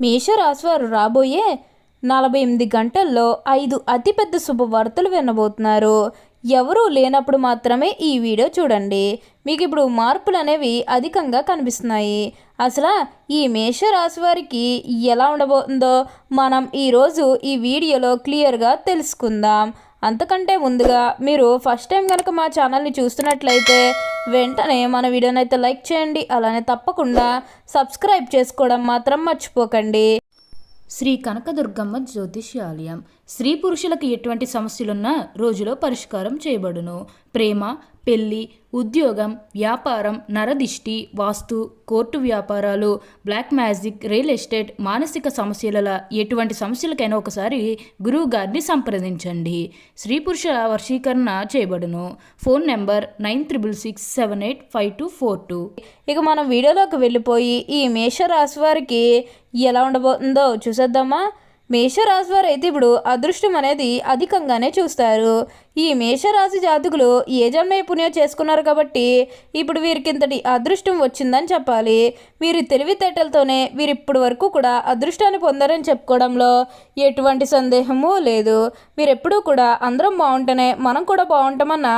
మేషరాశివారు రాబోయే నలభై ఎనిమిది గంటల్లో ఐదు అతిపెద్ద శుభవార్తలు వినబోతున్నారు. ఎవరూ లేనప్పుడు మాత్రమే ఈ వీడియో చూడండి. మీకు ఇప్పుడు మార్పులు అనేవి అధికంగా కనిపిస్తున్నాయి. అసలు ఈ మేషరాశి వారికి ఎలా ఉండబోతుందో మనం ఈరోజు ఈ వీడియోలో క్లియర్గా తెలుసుకుందాం. అంతకంటే ముందుగా మీరు ఫస్ట్ టైం కనుక మా ఛానల్ని చూస్తున్నట్లయితే వెంటనే మన వీడియోని అయితే లైక్ చేయండి. అలానే తప్పకుండా సబ్స్క్రైబ్ చేసుకోవడం మాత్రం మర్చిపోకండి. శ్రీ కనకదుర్గమ్మ జ్యోతిష్యాలయం. స్త్రీ పురుషులకు ఎటువంటి సమస్యలున్నా రోజులో పరిష్కారం చేయబడును. ప్రేమ పెళ్ళి ఉద్యోగం వ్యాపారం నరదిష్టి వాస్తు కోర్టు వ్యాపారాలు బ్లాక్ మ్యాజిక్ రియల్ ఎస్టేట్ మానసిక సమస్యల ఎటువంటి సమస్యలకైనా ఒకసారి గురువు గారిని సంప్రదించండి. స్త్రీ పురుష వర్షీకరణ చేయబడును. Phone number nine triple six seven eight five two four two. ఇక మనం వీడియోలోకి వెళ్ళిపోయి ఈ మేషరాశి వారికి ఎలా ఉండబోతుందో చూసేద్దామా? మేషరాశి వారు అయితే ఇప్పుడు అదృష్టం అనేది అధికంగానే చూస్తారు. ఈ మేషరాశి జాతకులు ఏ జన్మ పుణ్యం చేసుకున్నారు కాబట్టి ఇప్పుడు వీరికింతటి అదృష్టం వచ్చిందని చెప్పాలి. వీరి తెలివితేటలతోనే వీరు ఇప్పటి వరకు కూడా అదృష్టాన్ని పొందారని చెప్పుకోవడంలో ఎటువంటి సందేహము లేదు. వీరెప్పుడూ కూడా అందరం బాగుంటేనే మనం కూడా బాగుంటామన్న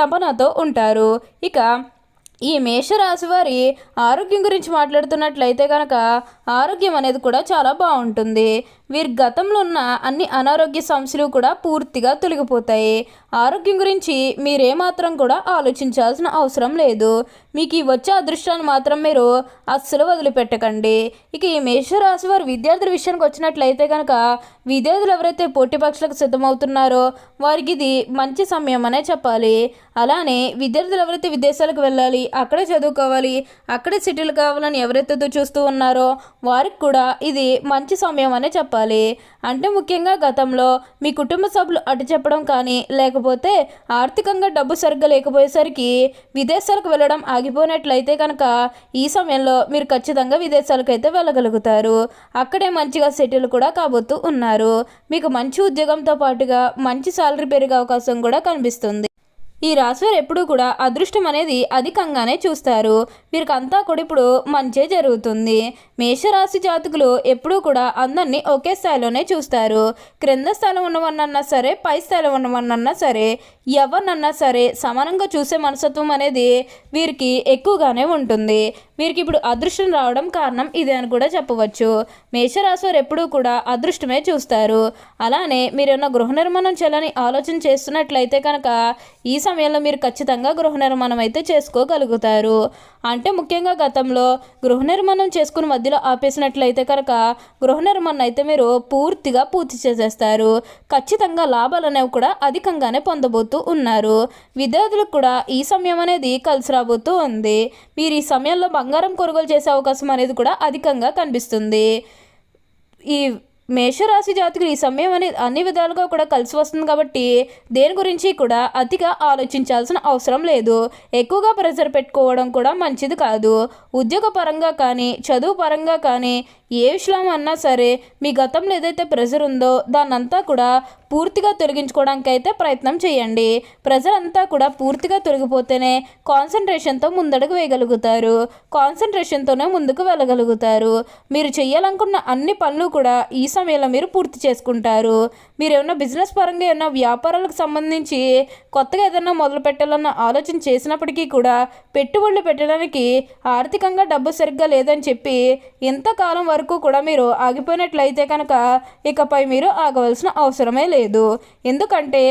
తపనతో ఉంటారు. ఇక ఈ మేషరాశి వారి ఆరోగ్యం గురించి మాట్లాడుతున్నట్లయితే కనుక ఆరోగ్యం అనేది కూడా చాలా బాగుంటుంది. వీరి గతంలో ఉన్న అన్ని అనారోగ్య సమస్యలు కూడా పూర్తిగా తొలగిపోతాయి. ఆరోగ్యం గురించి మీరేమాత్రం కూడా ఆలోచించాల్సిన అవసరం లేదు. మీకు ఈ వచ్చే అదృష్టాన్ని మాత్రం మీరు అస్సలు వదిలిపెట్టకండి. ఇక ఈ మేషరాశి వారి విద్యార్థుల విషయానికి వచ్చినట్లయితే కనుక విద్యార్థులు ఎవరైతే పోటీ పక్షులకు సిద్ధమవుతున్నారో వారికి ఇది మంచి సమయం అనే చెప్పాలి. అలానే విద్యార్థులు ఎవరైతే విదేశాలకు వెళ్ళాలి అక్కడే చదువుకోవాలి అక్కడే సిటీలు కావాలని ఎవరైతే చూస్తూ ఉన్నారో వారికి కూడా ఇది మంచి సమయం అనే చెప్పాలి. అంటే ముఖ్యంగా గతంలో మీ కుటుంబ సభ్యులు అటు చెప్పడం కానీ లేకపోతే ఆర్థికంగా డబ్బు సరిగ్గా లేకపోయేసరికి విదేశాలకు వెళ్ళడం ఆగిపోయినట్లయితే కనుక ఈ సమయంలో మీరు ఖచ్చితంగా విదేశాలకు అయితే వెళ్ళగలుగుతారు. అక్కడే మంచిగా సెటిల్ కూడా కాబోతూ ఉన్నారు. మీకు మంచి ఉద్యోగంతో పాటుగా మంచి శాలరీ పెరిగే అవకాశం కూడా కనిపిస్తుంది. ఈ రాశివారు ఎప్పుడూ కూడా అదృష్టం అనేది అధికంగానే చూస్తారు. వీరికంతా కూడా ఇప్పుడు మంచే జరుగుతుంది. మేషరాశి జాతకులు ఎప్పుడూ కూడా అందరినీ ఒకే స్థాయిలోనే చూస్తారు. క్రింద స్థాయిలో ఉన్నవన్నన్నా సరే పై స్థాయిలో ఉన్నవన్నన్నా సరే ఎవరినన్నా సరే సమానంగా చూసే మనస్తత్వం అనేది వీరికి ఎక్కువగానే ఉంటుంది. వీరికి ఇప్పుడు అదృష్టం రావడం కారణం ఇదే అని కూడా చెప్పవచ్చు. మేషరాశి వారు ఎప్పుడూ కూడా అదృష్టమే చూస్తారు. అలానే మీరేమన్నా గృహ నిర్మాణం చేయాలని ఆలోచన చేస్తున్నట్లయితే కనుక ఈ సమయంలో మీరు ఖచ్చితంగా గృహ నిర్మాణం అయితే చేసుకోగలుగుతారు. అంటే ముఖ్యంగా గతంలో గృహ నిర్మాణం చేసుకుని మధ్యలో ఆపేసినట్లయితే కనుక గృహ నిర్మాణం అయితే మీరు పూర్తిగా పూర్తి చేసేస్తారు. ఖచ్చితంగా లాభాలు అనేవి కూడా అధికంగానే పొందబోతూ ఉన్నారు. విద్యార్థులకు కూడా ఈ సమయం అనేది కలిసి రాబోతూ ఉంది. మీరు ఈ సమయంలో బంగారం కొనుగోలు చేసే అవకాశం అనేది కూడా అధికంగా కనిపిస్తుంది. ఈ మేషరాశి జాతకులు ఈ సమయం అనేది అన్ని విధాలుగా కూడా కలిసి వస్తుంది కాబట్టి దేని గురించి కూడా అతిగా ఆలోచించాల్సిన అవసరం లేదు. ఎక్కువగా ప్రెషర్ పెట్టుకోవడం కూడా మంచిది కాదు. ఉద్యోగ పరంగా కానీ చదువు పరంగా కానీ ఏ విషయం అన్నా సరే మీ గతంలో ఏదైతే ప్రెజర్ ఉందో దాన్నంతా కూడా పూర్తిగా తొలగించుకోవడానికి అయితే ప్రయత్నం చేయండి. ప్రెజర్ అంతా కూడా పూర్తిగా తొలగిపోతేనే కాన్సన్ట్రేషన్తో ముందడుగు వేయగలుగుతారు. కాన్సన్ట్రేషన్తోనే ముందుకు వెళ్ళగలుగుతారు. మీరు చేయాలనుకున్న అన్ని పనులు కూడా ఈ సమయంలో మీరు పూర్తి చేసుకుంటారు. మీరు ఏమైనా బిజినెస్ పరంగా ఏమైనా వ్యాపారాలకు సంబంధించి కొత్తగా ఏదైనా మొదలు పెట్టాలన్న ఆలోచన చేసినప్పటికీ కూడా పెట్టుబడులు పెట్టడానికి ఆర్థికంగా డబ్బు సరిగ్గా లేదని చెప్పి ఎంతకాలం వరకు వరకు కూడా మీరు ఆగిపోయినట్లయితే కనుక ఇకపై మీరు ఆగవలసిన అవసరమే లేదు. ఎందుకంటే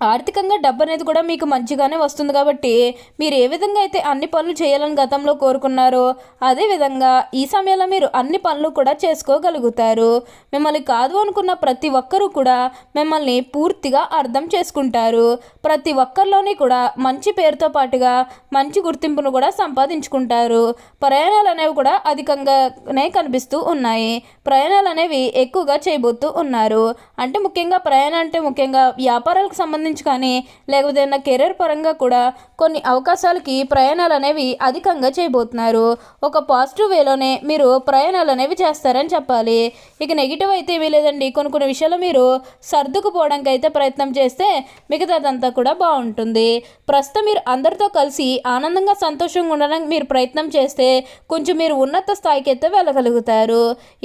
ఆర్థికంగా డబ్బు అనేది కూడా మీకు మంచిగానే వస్తుంది కాబట్టి మీరు ఏ విధంగా అయితే అన్ని పనులు చేయాలని గతంలో కోరుకున్నారో అదేవిధంగా ఈ సమయంలో మీరు అన్ని పనులు కూడా చేసుకోగలుగుతారు. మిమ్మల్ని కాదు అనుకున్న ప్రతి ఒక్కరూ కూడా మిమ్మల్ని పూర్తిగా అర్థం చేసుకుంటారు. ప్రతి ఒక్కరిలోని కూడా మంచి పేరుతో పాటుగా మంచి గుర్తింపును కూడా సంపాదించుకుంటారు. ప్రయాణాలు అనేవి కూడా అధికంగానే కనిపిస్తూ ఉన్నాయి. ప్రయాణాలు అనేవి ఎక్కువగా చేయబోతూ ఉన్నారు. అంటే ముఖ్యంగా ప్రయాణం అంటే ముఖ్యంగా వ్యాపారాలకు సంబంధించి సంబంధించి కానీ లేకపోతే నా కెరీర్ పరంగా కూడా కొన్ని అవకాశాలకి ప్రయాణాలు అనేవి అధికంగా చేయబోతున్నారు. ఒక పాజిటివ్ వేలోనే మీరు ప్రయాణాలు అనేవి చేస్తారని చెప్పాలి. ఇక నెగిటివ్ అయితే ఏమీ లేదండి. కొన్ని కొన్ని విషయాలు మీరు సర్దుకుపోవడానికి అయితే ప్రయత్నం చేస్తే మిగతాదంతా కూడా బాగుంటుంది. ప్రస్తుతం మీరు అందరితో కలిసి ఆనందంగా సంతోషంగా ఉండడానికి మీరు ప్రయత్నం చేస్తే కొంచెం మీరు ఉన్నత స్థాయికి అయితే వెళ్ళగలుగుతారు.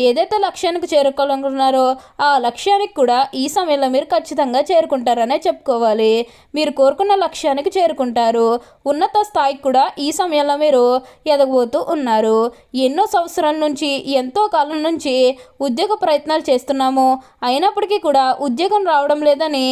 ఏదైతే లక్ష్యానికి చేరుకోవాలనుకుంటున్నారో ఆ లక్ష్యానికి కూడా ఈ సమయంలో మీరు ఖచ్చితంగా చేరుకుంటారనే చేసుకోవాలి మీరు కోరుకున్న లక్ష్యానికి చేరుకుంటారు. ఉన్నత స్థాయికి కూడా ఈ సమయంలో మీరు ఎదగబోతూ ఉన్నారు. ఎన్నో సంవత్సరాల నుంచి ఎంతో కాలం నుంచి ఉద్యోగ ప్రయత్నాలు చేస్తున్నాము. అయినప్పటికీ కూడా ఉద్యోగం రావడం లేదని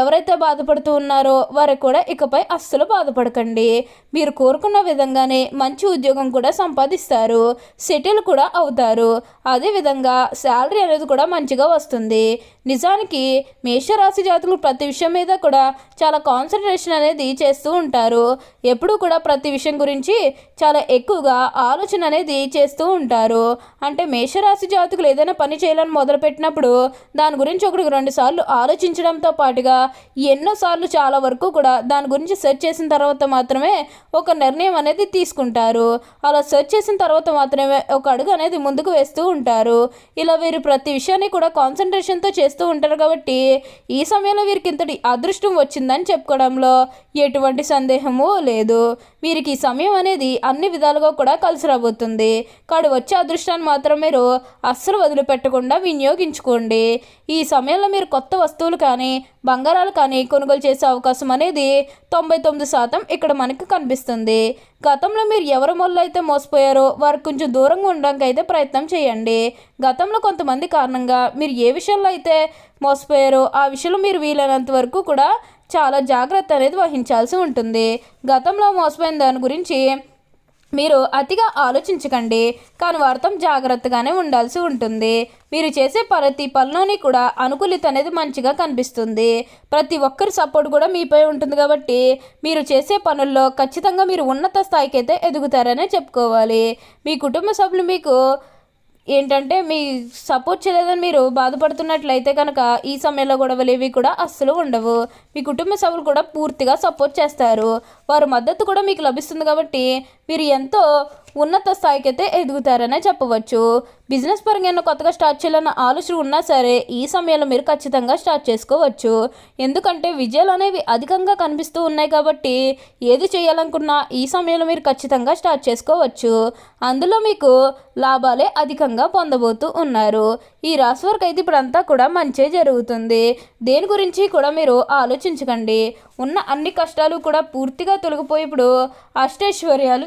ఎవరైతే బాధపడుతూ ఉన్నారో వారికి కూడా ఇకపై అస్సలు బాధపడకండి. మీరు కోరుకున్న విధంగానే మంచి ఉద్యోగం కూడా సంపాదిస్తారు. సెటిల్ కూడా అవుతారు. అదేవిధంగా శాలరీ అనేది కూడా మంచిగా వస్తుంది. నిజానికి మేషరాశి జాతకులు ప్రతి విషయం మీద కూడా చాలా కాన్సన్ట్రేషన్ అనేది చేస్తూ ఉంటారు. ఎప్పుడూ కూడా ప్రతి విషయం గురించి చాలా ఎక్కువగా ఆలోచన అనేది చేస్తూ ఉంటారు. అంటే మేషరాశి జాతకులు ఏదైనా పని చేయాలని మొదలుపెట్టినప్పుడు దాని గురించి ఒకటికి రెండు సార్లు ఆలోచించడంతో పాటుగా ఎన్నోసార్లు చాలా వరకు కూడా దాని గురించి సెర్చ్ చేసిన తర్వాత మాత్రమే ఒక నిర్ణయం అనేది తీసుకుంటారు. అలా సెర్చ్ చేసిన తర్వాత మాత్రమే ఒక అడుగు అనేది ముందుకు వేస్తూ ఉంటారు. ఇలా వీరు ప్రతి విషయాన్ని కూడా కాన్సన్ట్రేషన్తో చేస్తూ ఉంటారు కాబట్టి ఈ సమయంలో వీరికి ఇంతటి అదృష్టం వచ్చిందని చెప్పుకోవడంలో ఎటువంటి సందేహము లేదు. వీరికి ఈ సమయం అనేది అన్ని విధాలుగా కూడా కలిసి రాబోతుంది. కాడు వచ్చే అదృష్టాన్ని మాత్రం మీరు అస్సలు వదిలిపెట్టకుండా వినియోగించుకోండి. ఈ సమయంలో మీరు కొత్త వస్తువులు కానీ బంగారాలు కానీ కొనుగోలు చేసే అవకాశం అనేది తొంభై తొమ్మిది శాతం ఇక్కడ మనకు కనిపిస్తుంది. గతంలో మీరు ఎవరి వల్ల అయితే మోసపోయారో వారు కొంచెం దూరంగా ఉండడానికి అయితే ప్రయత్నం చేయండి. గతంలో కొంతమంది కారణంగా మీరు ఏ విషయంలో అయితే మోసపోయారో ఆ విషయంలో మీరు వీలైనంత వరకు కూడా చాలా జాగ్రత్త అనేది వహించాల్సి ఉంటుంది. గతంలో మోసపోయిన దాని గురించి మీరు అతిగా ఆలోచించకండి కానీ వార్తం జాగ్రత్తగానే ఉండాల్సి ఉంటుంది. మీరు చేసే ప్రతి పనిలోని కూడా అనుకూలిత అనేది మంచిగా కనిపిస్తుంది. ప్రతి ఒక్కరి సపోర్ట్ కూడా మీపై ఉంటుంది కాబట్టి మీరు చేసే పనుల్లో ఖచ్చితంగా మీరు ఉన్నత స్థాయికి అయితే ఎదుగుతారనే చెప్పుకోవాలి. మీ కుటుంబ సభ్యులు మీకు ఏంటంటే మీ సపోర్ట్ చేయలేదని మీరు బాధపడుతున్నట్లయితే కనుక ఈ సమయంలో గొడవలు ఇవి కూడా అస్సలు ఉండవు. మీ కుటుంబ సభ్యులు కూడా పూర్తిగా సపోర్ట్ చేస్తారు. వారు మద్దతు కూడా మీకు లభిస్తుంది కాబట్టి మీరు ఎంతో ఉన్నత స్థాయికి అయితే ఎదుగుతారనే చెప్పవచ్చు. బిజినెస్ పరంగా ఏమైనా కొత్తగా స్టార్ట్ చేయాలన్న ఆలోచన ఉన్నా సరే ఈ సమయంలో మీరు ఖచ్చితంగా స్టార్ట్ చేసుకోవచ్చు. ఎందుకంటే విజయాలు అనేవి అధికంగా కనిపిస్తూ ఉన్నాయి కాబట్టి ఏది చేయాలనుకున్నా ఈ సమయంలో మీరు ఖచ్చితంగా స్టార్ట్ చేసుకోవచ్చు. అందులో మీకు లాభాలే అధికంగా పొందబోతూ ఉన్నారు. ఈ రాశి వారికి అయితే ఇప్పుడంతా కూడా మంచే జరుగుతుంది. దేని గురించి కూడా మీరు ఆలోచించకండి. ఉన్న అన్ని కష్టాలు కూడా పూర్తిగా తొలగిపోయి ఇప్పుడు అష్టైశ్వర్యాలు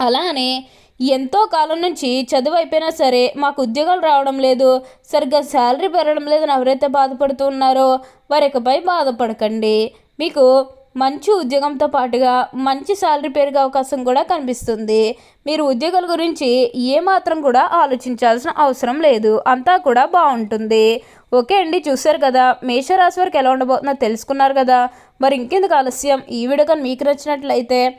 అలానే ఎంతో కాలం నుంచి చదువు అయిపోయినా సరే మాకు ఉద్యోగాలు రావడం లేదు సరిగ్గా శాలరీ పెరగడం లేదని ఎవరైతే బాధపడుతూ ఉన్నారో వారి బాధపడకండి. మీకు మంచి ఉద్యోగంతో పాటుగా మంచి శాలరీ పెరిగే అవకాశం కూడా కనిపిస్తుంది. మీరు ఉద్యోగాల గురించి ఏమాత్రం కూడా ఆలోచించాల్సిన అవసరం లేదు. అంతా కూడా బాగుంటుంది. ఓకే అండి చూశారు కదా మేషరాశి వరకు ఎలా ఉండబోతుందో తెలుసుకున్నారు కదా. మరి ఇంకెందుకు ఆలస్యం? ఈ వీడియో కానీ మీకు నచ్చినట్లయితే